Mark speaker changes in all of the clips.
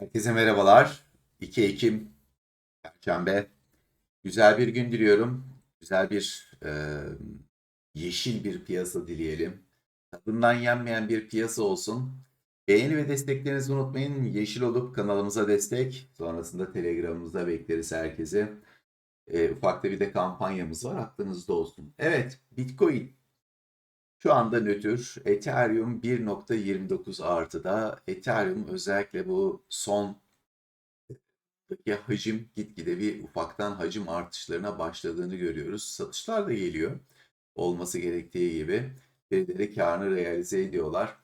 Speaker 1: Herkese merhabalar. 2 Ekim Perşembe. Güzel bir gün diliyorum. Güzel bir e, yeşil bir piyasa dileyelim. Tadından yenmeyen bir piyasa olsun. Beğeni ve desteklerinizi unutmayın. Yeşil olup kanalımıza destek. Sonrasında Telegram'ımızda bekleriz herkese. E, ufakta bir de kampanyamız var. Aklınızda olsun. Evet, Bitcoin şu anda nötr. Ethereum 1.29 artıda. Ethereum özellikle bu son hacim gitgide bir ufaktan hacim artışlarına başladığını görüyoruz. Satışlar da geliyor. Olması gerektiği gibi. Birileri karını realize ediyorlar.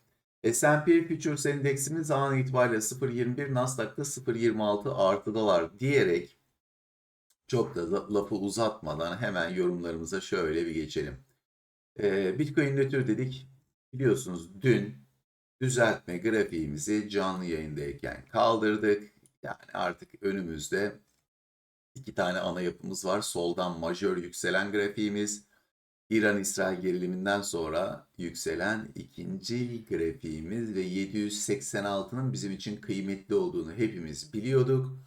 Speaker 1: S&P Futures endeksimiz an itibariyle 0.21, Nasdaq'ta 0.26 artıdalar diyerek çok da lafı uzatmadan hemen yorumlarımıza şöyle bir geçelim. Ee, Bitcoin nötr dedik. Biliyorsunuz dün düzeltme grafiğimizi canlı yayındayken kaldırdık. Yani artık önümüzde iki tane ana yapımız var. Soldan majör yükselen grafiğimiz. İran-İsrail geriliminden sonra yükselen ikinci grafiğimiz ve 786'nın bizim için kıymetli olduğunu hepimiz biliyorduk.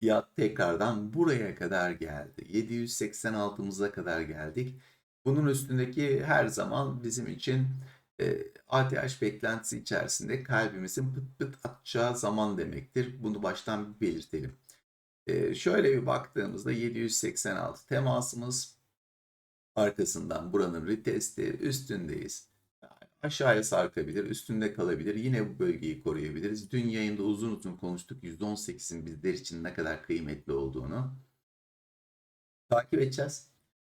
Speaker 1: Fiyat tekrardan buraya kadar geldi. 786'mıza kadar geldik. Bunun üstündeki her zaman bizim için e, ATH beklentisi içerisinde kalbimizin pıt pıt atacağı zaman demektir. Bunu baştan bir belirtelim. E, şöyle bir baktığımızda 786 temasımız arkasından buranın retesti üstündeyiz. Yani aşağıya sarkabilir, üstünde kalabilir. Yine bu bölgeyi koruyabiliriz. Dün yayında uzun uzun konuştuk %18'in bizler için ne kadar kıymetli olduğunu. Takip edeceğiz.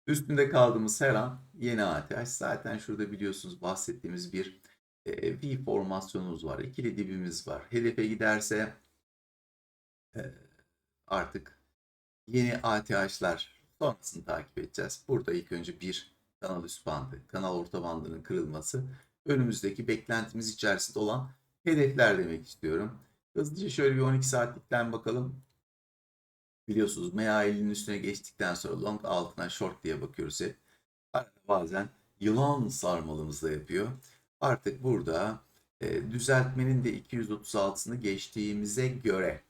Speaker 1: Üstünde kaldığımız her an yeni ATH. Zaten şurada biliyorsunuz bahsettiğimiz bir e, V formasyonumuz var. İkili dibimiz var. Hedefe giderse e, artık yeni ATH'lar sonrasını takip edeceğiz. Burada ilk önce bir kanal üst bandı, kanal orta bandının kırılması önümüzdeki beklentimiz içerisinde olan hedefler demek istiyorum. Hızlıca şöyle bir 12 saatlikten bakalım. Biliyorsunuz MA50'nin üstüne geçtikten sonra long altına short diye bakıyoruz hep. Bazen yılan sarmalımız da yapıyor. Artık burada e, düzeltmenin de 236'sını geçtiğimize göre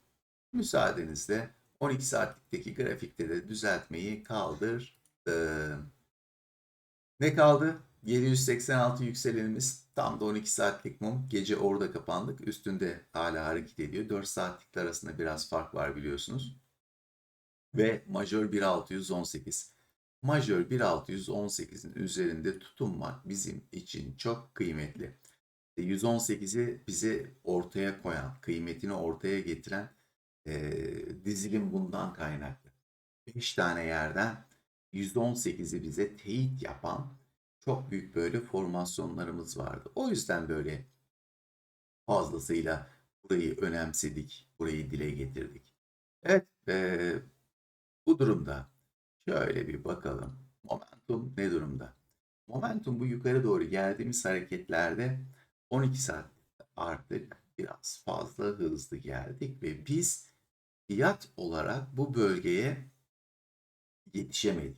Speaker 1: müsaadenizle 12 saatlikteki grafikte de düzeltmeyi kaldırdım. Ne kaldı? 786 yükselenimiz tam da 12 saatlik mum. Gece orada kapandık. Üstünde hala hareket ediyor. 4 saatlikler arasında biraz fark var biliyorsunuz ve majör 1618. Majör 1618'in üzerinde tutunmak bizim için çok kıymetli. 118'i bizi ortaya koyan, kıymetini ortaya getiren e, dizilim bundan kaynaklı. 5 tane yerden 118'i bize teyit yapan çok büyük böyle formasyonlarımız vardı. O yüzden böyle fazlasıyla burayı önemsedik, burayı dile getirdik. Evet, e, bu durumda şöyle bir bakalım. Momentum ne durumda? Momentum bu yukarı doğru geldiğimiz hareketlerde 12 saat artık biraz fazla hızlı geldik ve biz fiyat olarak bu bölgeye yetişemedik.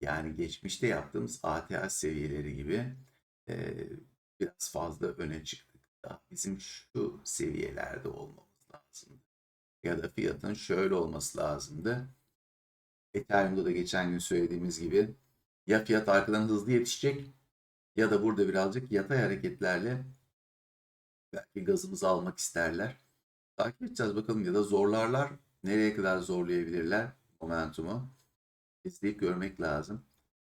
Speaker 1: Yani geçmişte yaptığımız ATH seviyeleri gibi e, biraz fazla öne çıktık. Daha bizim şu seviyelerde olmamız lazım. Ya da fiyatın şöyle olması lazımdı. Ethereum'da da geçen gün söylediğimiz gibi ya fiyat arkadan hızlı yetişecek ya da burada birazcık yatay hareketlerle belki gazımızı almak isterler. Takip edeceğiz bakalım ya da zorlarlar. Nereye kadar zorlayabilirler momentumu? İzleyip görmek lazım.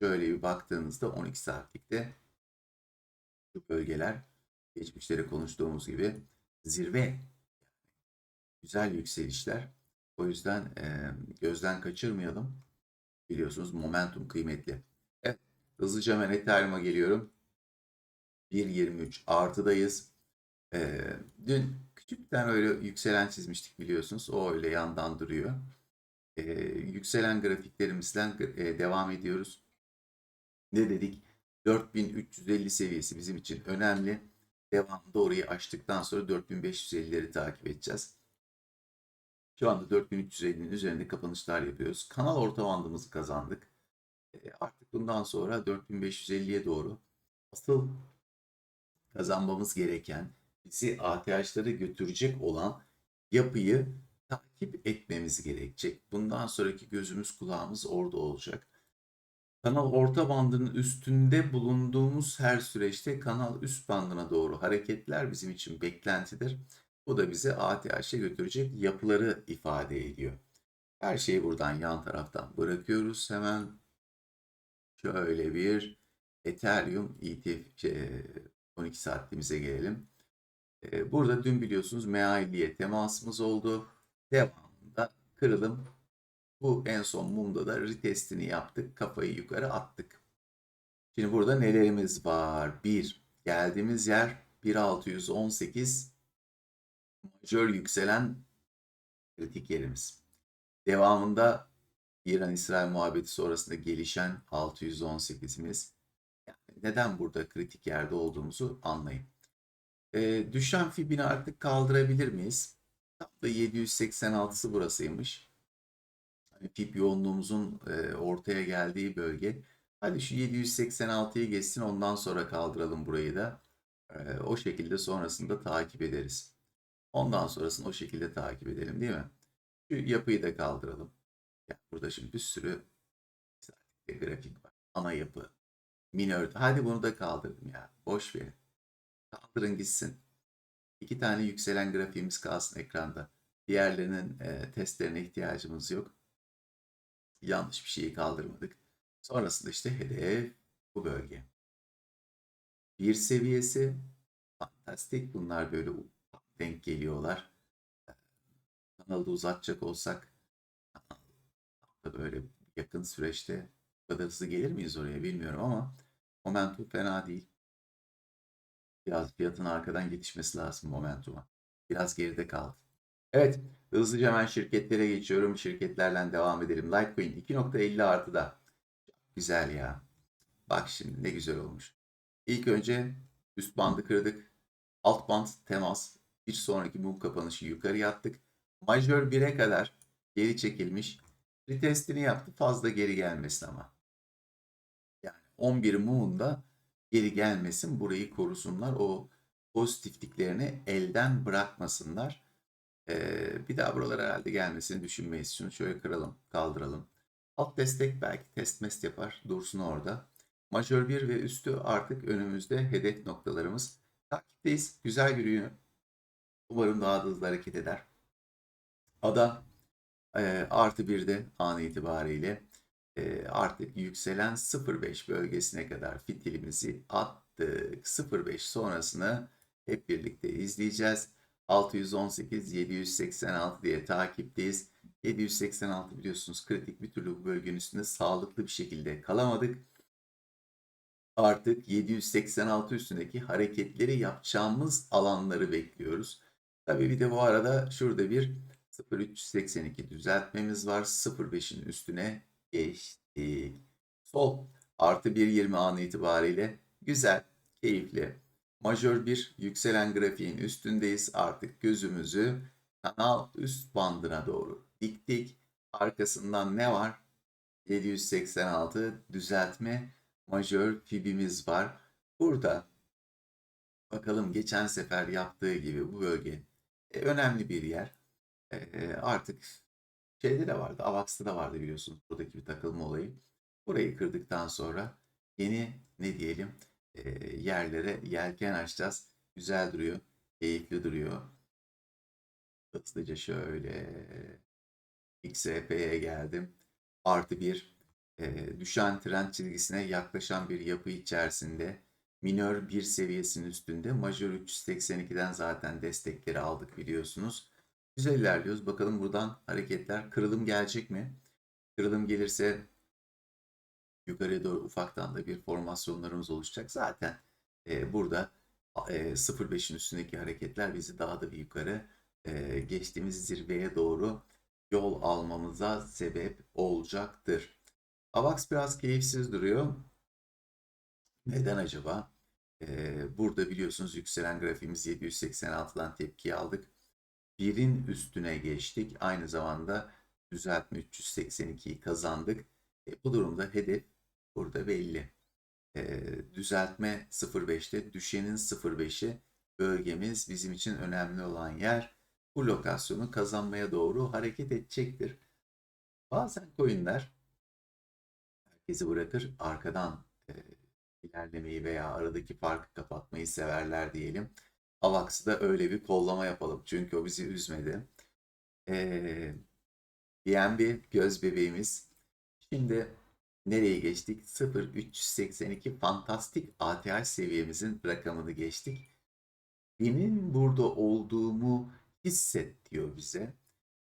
Speaker 1: Şöyle bir baktığınızda 12 saatlikte şu bölgeler geçmişleri konuştuğumuz gibi zirve güzel yükselişler o yüzden e, gözden kaçırmayalım. Biliyorsunuz momentum kıymetli. Evet, hızlıca hemen Ethereum'a geliyorum. 1.23 artıdayız. E, dün küçük bir öyle yükselen çizmiştik biliyorsunuz. O öyle yandan duruyor. E, yükselen grafiklerimizden e, devam ediyoruz. Ne dedik? 4350 seviyesi bizim için önemli. Devamında orayı açtıktan sonra 4550'leri takip edeceğiz. Şu anda 4350'nin üzerinde kapanışlar yapıyoruz. Kanal orta bandımızı kazandık. E, artık bundan sonra 4550'ye doğru asıl kazanmamız gereken bizi ATH'lara götürecek olan yapıyı takip etmemiz gerekecek. Bundan sonraki gözümüz kulağımız orada olacak. Kanal orta bandının üstünde bulunduğumuz her süreçte kanal üst bandına doğru hareketler bizim için beklentidir. Bu da bizi ATH'e götürecek yapıları ifade ediyor. Her şeyi buradan yan taraftan bırakıyoruz. Hemen şöyle bir Ethereum ETF 12 saatliğimize gelelim. Ee, Burada dün biliyorsunuz MA50'ye temasımız oldu. Devamında kırılım. Bu en son mumda da retestini yaptık. Kafayı yukarı attık. Şimdi burada nelerimiz var? 1. Geldiğimiz yer 1618 majör yükselen kritik yerimiz. Devamında İran-İsrail muhabbeti sonrasında gelişen 618'imiz. Yani neden burada kritik yerde olduğumuzu anlayın. Ee, düşen fibini artık kaldırabilir miyiz? Tam da 786'sı burasıymış. Hani fib yoğunluğumuzun e, ortaya geldiği bölge. Hadi şu 786'yı geçsin ondan sonra kaldıralım burayı da. Ee, o şekilde sonrasında takip ederiz. Ondan sonrasını o şekilde takip edelim değil mi? Şu yapıyı da kaldıralım. Yani burada şimdi bir sürü grafik var. Ana yapı. Minör. Hadi bunu da kaldırdım ya. Boş verin. Kaldırın gitsin. İki tane yükselen grafiğimiz kalsın ekranda. Diğerlerinin e, testlerine ihtiyacımız yok. Yanlış bir şeyi kaldırmadık. Sonrasında işte hedef bu bölge. Bir seviyesi fantastik. Bunlar böyle denk geliyorlar. Kanalı da uzatacak olsak da böyle yakın süreçte bu kadar hızlı gelir miyiz oraya bilmiyorum ama momentum fena değil. Biraz fiyatın arkadan gelişmesi lazım momentuma. Biraz geride kaldı. Evet, hızlıca hemen şirketlere geçiyorum. Şirketlerle devam edelim. Litecoin 2.50 artıda. Güzel ya. Bak şimdi ne güzel olmuş. İlk önce üst bandı kırdık. Alt band temas. Bir sonraki mum kapanışı yukarı attık. Majör 1'e kadar geri çekilmiş. Retestini yaptı. Fazla geri gelmesin ama. Yani 11 mumunda geri gelmesin. Burayı korusunlar. O pozitifliklerini elden bırakmasınlar. Ee, bir daha buralara herhalde gelmesini düşünmeyiz. Şunu şöyle kıralım, kaldıralım. Alt destek belki test mest yapar. Dursun orada. Majör 1 ve üstü artık önümüzde hedef noktalarımız. Takipteyiz. Güzel yürüyor. Umarım daha da hızlı hareket eder. Ada e, artı 1'de an itibariyle e, artık yükselen 0.5 bölgesine kadar fitilimizi attık. 0.5 sonrasını hep birlikte izleyeceğiz. 618, 786 diye takipteyiz. 786 biliyorsunuz kritik bir türlü bu bölgenin üstünde sağlıklı bir şekilde kalamadık. Artık 786 üstündeki hareketleri yapacağımız alanları bekliyoruz. Tabii bir de bu arada şurada bir 0382 düzeltmemiz var. 05'in üstüne geçtik. Sol artı 1.20 an itibariyle güzel, keyifli. Majör bir yükselen grafiğin üstündeyiz. Artık gözümüzü kanal üst bandına doğru diktik. Arkasından ne var? 786 düzeltme majör fibimiz var. Burada bakalım geçen sefer yaptığı gibi bu bölge önemli bir yer. E, artık şeyde de vardı, Avax'ta da vardı biliyorsunuz buradaki bir takılma olayı. Burayı kırdıktan sonra yeni ne diyelim e, yerlere yelken açacağız. Güzel duruyor, keyifli duruyor. Hızlıca şöyle XRP'ye geldim. Artı bir e, düşen trend çizgisine yaklaşan bir yapı içerisinde minör bir seviyesinin üstünde majör 382'den zaten destekleri aldık biliyorsunuz. Güzel ilerliyoruz. Bakalım buradan hareketler kırılım gelecek mi? Kırılım gelirse yukarıya doğru ufaktan da bir formasyonlarımız oluşacak. Zaten e, burada e, 0.5'in üstündeki hareketler bizi daha da bir yukarı e, geçtiğimiz zirveye doğru yol almamıza sebep olacaktır. AVAX biraz keyifsiz duruyor. Neden acaba? Burada biliyorsunuz yükselen grafiğimiz 786'dan tepki aldık. Birin üstüne geçtik. Aynı zamanda düzeltme 382'yi kazandık. E, bu durumda hedef burada belli. E, düzeltme 0.5'te düşenin 0.5'i bölgemiz bizim için önemli olan yer. Bu lokasyonu kazanmaya doğru hareket edecektir. Bazen coinler herkesi bırakır arkadan e, ilerlemeyi veya aradaki farkı kapatmayı severler diyelim. Avax'ı da öyle bir kollama yapalım. Çünkü o bizi üzmedi. Ee, BNB göz bebeğimiz. Şimdi nereye geçtik? 0.382 fantastik ATH seviyemizin rakamını geçtik. Benim burada olduğumu hisset diyor bize.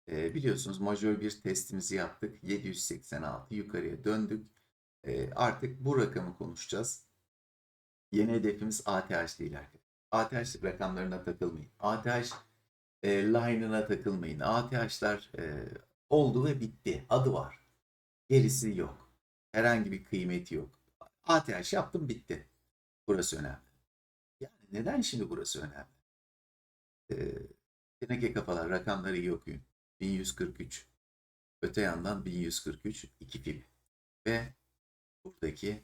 Speaker 1: Ee, biliyorsunuz majör bir testimizi yaptık. 786 yukarıya döndük. Ee, artık bu rakamı konuşacağız. Yeni hedefimiz ATH değil arkadaşlar. ATH rakamlarına takılmayın. ATH e, line'ına takılmayın. ATH'lar e, oldu ve bitti. Adı var. Gerisi yok. Herhangi bir kıymeti yok. ATH yaptım bitti. Burası önemli. Yani neden şimdi burası önemli? Ee, teneke kafalar rakamları iyi okuyun. 1143. Öte yandan 1143 2 fib. Ve buradaki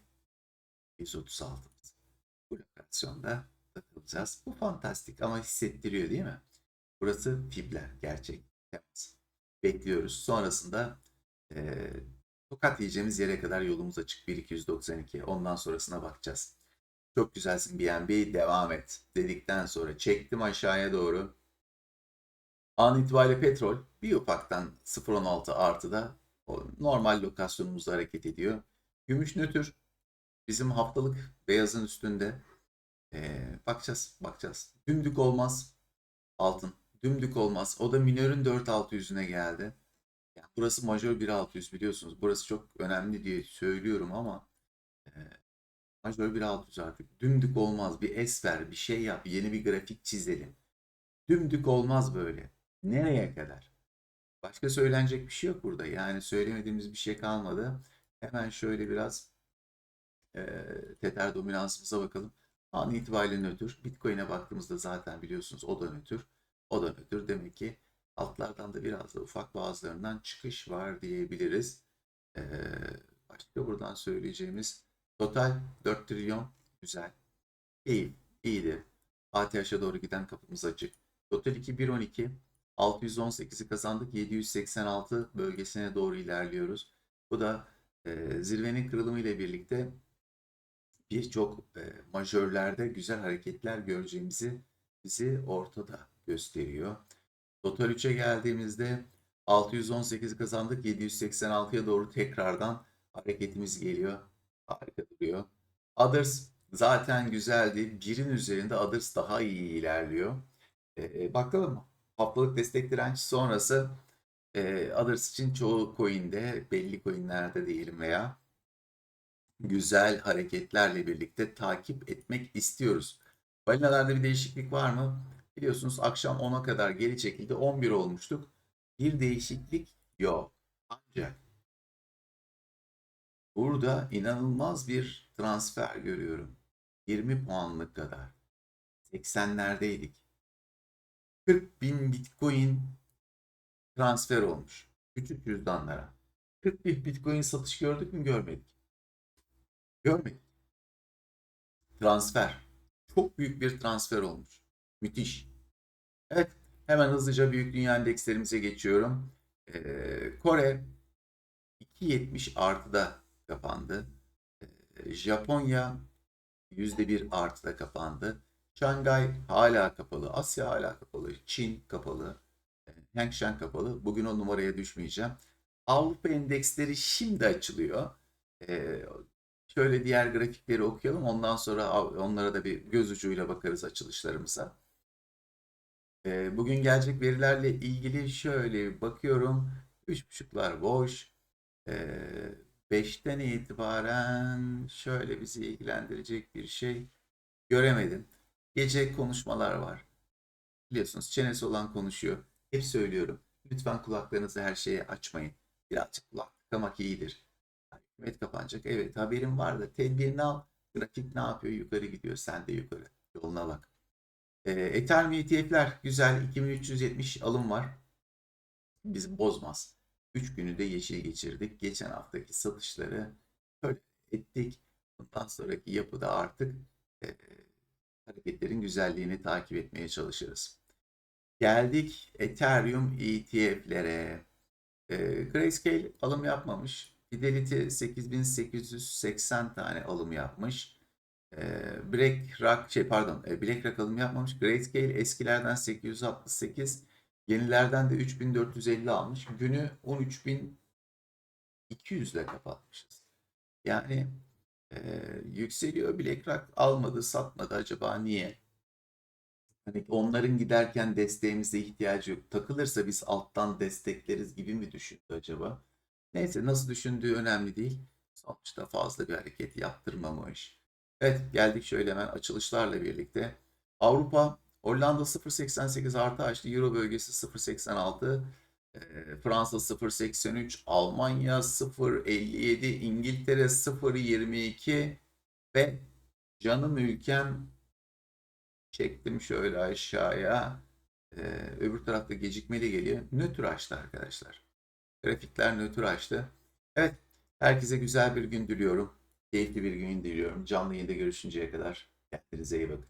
Speaker 1: 136. Bu lokasyonda takılacağız. Bu fantastik ama hissettiriyor değil mi? Burası fibler gerçek temas. Bekliyoruz. Sonrasında e, tokat yiyeceğimiz yere kadar yolumuz açık 1292. Ondan sonrasına bakacağız. Çok güzelsin BNB devam et dedikten sonra çektim aşağıya doğru. An itibariyle petrol bir ufaktan 0.16 artıda normal lokasyonumuzda hareket ediyor. Gümüş nötr bizim haftalık beyazın üstünde. Ee, bakacağız bakacağız. Dümdük olmaz altın. Dümdük olmaz. O da minörün 4600'üne geldi. Yani burası majör 1600 biliyorsunuz. Burası çok önemli diye söylüyorum ama e, majör 1600 artık. Dümdük olmaz. Bir es ver, bir şey yap, yeni bir grafik çizelim. Dümdük olmaz böyle. Nereye kadar? Başka söylenecek bir şey yok burada. Yani söylemediğimiz bir şey kalmadı. Hemen şöyle biraz e, tether dominansımıza bakalım. An itibariyle nötr. Bitcoin'e baktığımızda zaten biliyorsunuz o da nötr. O da nötr. Demek ki altlardan da biraz da ufak bazılarından çıkış var diyebiliriz. Ee, başka buradan söyleyeceğimiz total 4 trilyon güzel. İyi. iyiydi. ATH'a doğru giden kapımız açık. Total 2112 618'i kazandık. 786 bölgesine doğru ilerliyoruz. Bu da e, zirvenin kırılımı ile birlikte birçok e, majörlerde güzel hareketler göreceğimizi bizi ortada gösteriyor. Total 3'e geldiğimizde 618 kazandık. 786'ya doğru tekrardan hareketimiz geliyor. Harika duruyor. Others zaten güzeldi. Birin üzerinde Others daha iyi ilerliyor. E, bakalım haftalık destek direnç sonrası e, Others için çoğu coin'de belli coin'lerde diyelim veya güzel hareketlerle birlikte takip etmek istiyoruz. Balinalarda bir değişiklik var mı? Biliyorsunuz akşam 10'a kadar geri çekildi. 11 olmuştuk. Bir değişiklik yok. Ancak burada inanılmaz bir transfer görüyorum. 20 puanlık kadar. 80'lerdeydik. 40 bin bitcoin transfer olmuş. Küçük cüzdanlara. 40 bin bitcoin satış gördük mü görmedik. Görmedik. Transfer. Çok büyük bir transfer olmuş. Müthiş. Evet, hemen hızlıca büyük dünya endekslerimize geçiyorum. Ee, Kore 2.70 artıda kapandı. Ee, Japonya %1 artıda kapandı. Şangay hala kapalı. Asya hala kapalı. Çin kapalı. Ee, Hang Seng kapalı. Bugün o numaraya düşmeyeceğim. Avrupa endeksleri şimdi açılıyor. Ee, şöyle diğer grafikleri okuyalım. Ondan sonra onlara da bir göz ucuyla bakarız açılışlarımıza. Ee, bugün gelecek verilerle ilgili şöyle bakıyorum. 3.5'lar boş. Ee, 5'ten itibaren şöyle bizi ilgilendirecek bir şey göremedim. Gece konuşmalar var. Biliyorsunuz çenesi olan konuşuyor. Hep söylüyorum. Lütfen kulaklarınızı her şeye açmayın. Birazcık kulak tıkamak iyidir. Hükümet kapanacak. Evet haberim var da tedbirini al. Grafik ne yapıyor? Yukarı gidiyor. Sen de yukarı. Yoluna bak. E, Ethereum ETF'ler güzel. 2370 alım var. Bizi bozmaz. 3 günü de yeşil geçirdik. Geçen haftaki satışları böyle ettik. Bundan sonraki yapıda artık e, hareketlerin güzelliğini takip etmeye çalışırız. Geldik Ethereum ETF'lere. E, Grayscale alım yapmamış. Fidelity 8880 tane alım yapmış. E, BlackRock şey pardon e, BlackRock alım yapmamış. Grayscale eskilerden 868 yenilerden de 3450 almış. Günü 13200 ile kapatmışız. Yani e, yükseliyor BlackRock almadı satmadı acaba niye? Hani onların giderken desteğimize ihtiyacı yok. Takılırsa biz alttan destekleriz gibi mi düşündü acaba? Neyse nasıl düşündüğü önemli değil. Sonuçta fazla bir hareket yaptırmamış. Evet geldik şöyle hemen açılışlarla birlikte. Avrupa Hollanda 0.88 artı açtı. Euro bölgesi 0.86. e, Fransa 0.83. Almanya 0.57. İngiltere 0.22. Ve canım ülkem çektim şöyle aşağıya. Öbür tarafta gecikmeli geliyor. Nötr açtı arkadaşlar. Grafikler nötr açtı. Evet. Herkese güzel bir gün diliyorum. Keyifli bir gün diliyorum. Canlı yayında görüşünceye kadar kendinize iyi bakın.